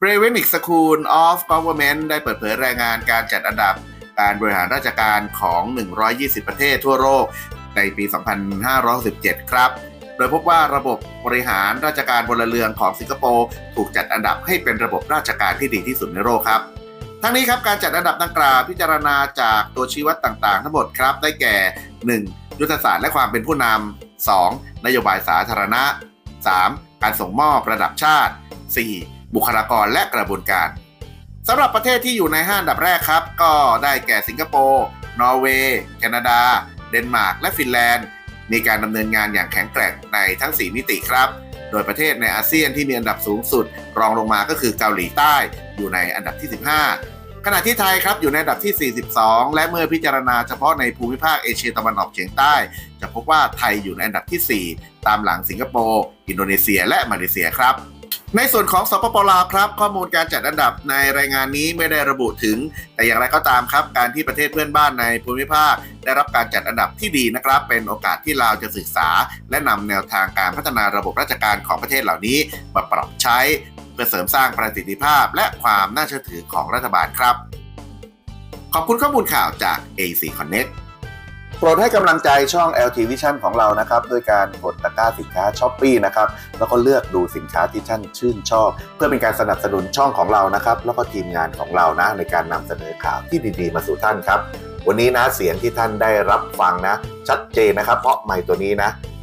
b r a v e n i c School of Government ได้เปิดเผยรายงานการจัดอันดับการบริหารราชการของ 120 ประเทศทั่วโลกในปี 2567 ครับ โดยพบว่าระบบบริหารราชการพลเรือนของสิงคโปร์ถูกจัดอันดับให้เป็นระบบราชการที่ดีที่สุดในโลกครับ ทั้งนี้ครับการจัดอันดับดังกล่าวพิจารณาจากตัวชี้วัดต่างๆ ทั้งหมดครับ ได้แก่ 1. ยุทธศาสตร์และความเป็นผู้นำ 2. นโยบายสาธารณะ 3. การส่งมอบระดับชาติ 4. บุคลากรและกระบวนการสำหรับประเทศที่อยู่ในห้าอันดับแรกครับ ก็ได้แก่สิงคโปร์นอร์เวย์แคนาดา เดนมาร์กและฟินแลนด์ มีการดำเนินงานอย่างแข็งแกร่งในทั้ง 4 มิติครับ โดยประเทศในอาเซียนที่มีอันดับสูงสุด รองลงมาก็คือเกาหลีใต้อยู่ในอันดับที่ 15 ขณะที่ไทยครับอยู่ในอันดับที่ 42 และเมื่อพิจารณาเฉพาะในภูมิภาคเอเชียตะวันออกเฉียงใต้ จะพบว่าไทยอยู่ในอันดับที่ 4 ตามหลังสิงคโปร์ อินโดนีเซีย และมาเลเซียครับ ในส่วนของสปปลาวครับข้อมูลการจัดอันดับในรายงานนี้ไม่ได้ระบุถึง แต่อย่างไรก็ตามครับ การที่ประเทศเพื่อนบ้านในภูมิภาค ได้รับการจัดอันดับที่ดีนะครับ เป็นโอกาสที่ลาวจะศึกษา และนำแนวทางการพัฒนาระบบราชการของประเทศเหล่านี้มาปรับใช้ พื่อเสริมสร้างประสิทธิภาพและความน่าเชื่อถือของรัฐบาลครับ ขอบคุณข้อมูลข่าวจาก AC Connect โปรดให้กำลังใจช่อง LT Vision ของเรานะครับด้วยการกดตะกร้าสินค้าช้อปปีนะครับแล้วก็เลือกดูสินค้าที่ท่านชื่นชอบ เพื่อเป็นการสนับสนุนช่องของเรานะครับแล้วก็ทีมงานของเรานะในการนำเสนอข่าวที่ดีๆ มาสู่ท่านครับ วันนี้นะเสียงที่ท่านได้รับฟังนะ ชัดเจนนะครับ เพราะไมค์ตัวนี้นะ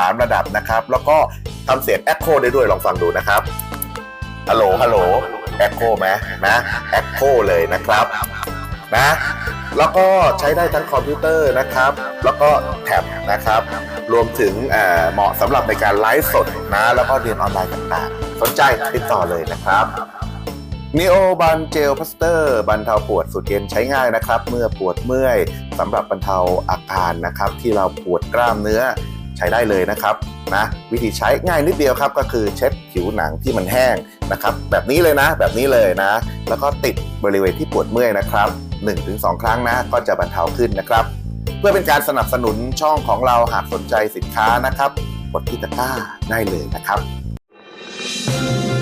3 ระดับนะครับ แล้วก็ทำเสียง Echo ได้ด้วยลองฟังดูนะครับฮัลโหลฮัลโหล Echo ไหมนะ Echo เลยนะครับนะแล้วก็ใช้ได้ทั้งคอมพิวเตอร์นะครับ แล้วก็แท็บนะครับ รวมถึงเหมาะสำหรับในการไลฟ์สดนะ แล้วก็เรียนออนไลน์ต่างๆ สนใจติดต่อเลยนะครับ n e o บันเจลพลาสเตอร์บรรเทาปวดสุดเย็นใช้ง่ายนะครับ เมื่อปวดเมื่อยสำหรับบรรเทาอาการนะครับ ที่เราปวดกล้ามเนื้อ ใช้ได้เลยนะครับนะวิธีใช้ง่ายนิดเดียวครับ ก็คือเช็ดผิวหนังที่มันแห้งนะครับ แบบนี้เลยนะ แบบนี้เลยนะ แล้วก็ติดบริเวณที่ปวดเมื่อยนะครับ 1-2 ครั้งนะ ก็จะบรรเทาขึ้นนะครับ เพื่อเป็นการสนับสนุนช่องของเราหากสนใจสินค้านะครับกดที่ตะกร้าได้เลยนะครับ